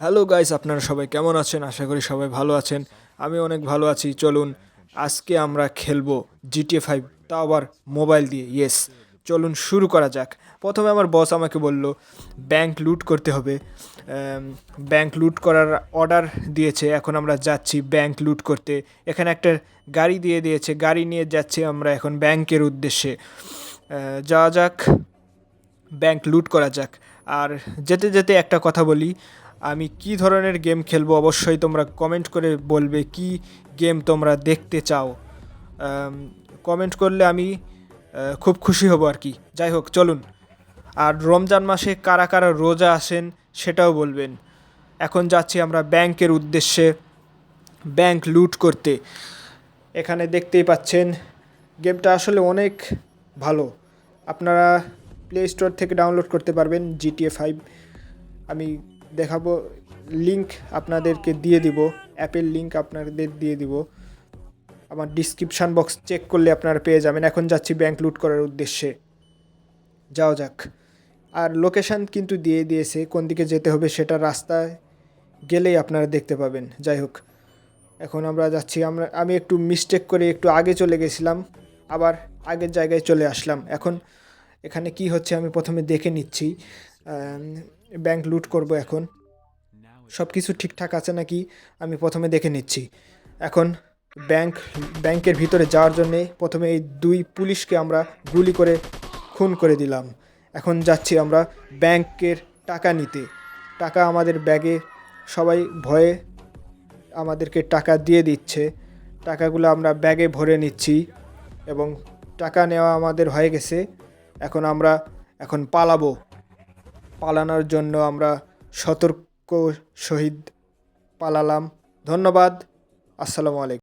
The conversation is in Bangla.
হ্যালো গাইস আপনারা সবাই কেমন আছেন? আশা করি সবাই ভালো আছেন। আমি অনেক ভালো আছি। চলুন, আজকে আমরা খেলব জিটিএ ফাইভ তাও আবার মোবাইল দিয়ে। ইয়েস চলুন শুরু করা যাক। প্রথমে আমার বস আমাকে বলল ব্যাংক লুট করতে হবে। ব্যাংক লুট করার অর্ডার দিয়েছে। এখন আমরা যাচ্ছি ব্যাংক লুট করতে। এখানে একটা গাড়ি দিয়ে দিয়েছে। গাড়ি নিয়ে যাচ্ছি আমরা এখন ব্যাংকের উদ্দেশ্যে। যাওয়া যাক। ব্যাংক লুট করা যাক। আর যেতে যেতে একটা কথা বলি। আমি কি ধরনের গেম খেলব অবশ্যই তোমরা কমেন্ট করে বলবে কি গেম তোমরা দেখতে চাও। কমেন্ট করলে আমি খুব খুশি হব আর কি। যাই হোক, চলুন। আর রমজান মাসে কারা কারা রোজা আসেন সেটাও বলবেন। এখন যাচ্ছি আমরা ব্যাংকের উদ্দেশ্যে, ব্যাংক লুট করতে। এখানে দেখতেই পাচ্ছেন, গেমটা আসলে অনেক ভালো। আপনারা প্লে স্টোর থেকে ডাউনলোড করতে পারবেন জিটিএ ফাইভ আমি দেখাবো লিংক আপনাদেরকে দিয়ে দিব, অ্যাপের লিংক আপনাদের দিয়ে দিব। আমার ডিসক্রিপশান বক্স চেক করলে আপনারা পেয়ে যাবেন। এখন যাচ্ছি ব্যাংক লুট করার উদ্দেশ্যে। যাও যাক। আর লোকেশান কিন্তু দিয়ে দিয়েছে, কোন দিকে যেতে হবে সেটা রাস্তায় গেলেই আপনারা দেখতে পাবেন। যাই হোক, এখন আমরা যাচ্ছি। আমরা, আমি একটু মিস্টেক করে একটু আগে চলে গেছিলাম, আবার আগের জায়গায় চলে আসলাম। এখন এখানে কি হচ্ছে আমি প্রথমে দেখে নিচ্ছি। ব্যাংক লুট করব এখন। সব কিছু ঠিকঠাক আছে নাকি? আমি প্রথমে দেখে নিচ্ছি। এখন ব্যাংক ব্যাংকের ভিতরে যাওয়ার জন্যে প্রথমে এই দুই পুলিশকে আমরা গুলি করে খুন করে দিলাম। এখন যাচ্ছি আমরা ব্যাংকের টাকা নিতে। টাকা আমাদের ব্যাগে সবাই ভয়ে আমাদেরকে টাকা দিয়ে দিচ্ছে। টাকাগুলো আমরা ব্যাগে ভরে নিচ্ছি এবং টাকা নেওয়া আমাদের হয়ে গেছে। এখন আমরা এখন পালাবো। পালানোর জন্য আমরা সতর্ক শহীদ পালালাম। ধন্যবাদ। আসসালামু আলাইকুম।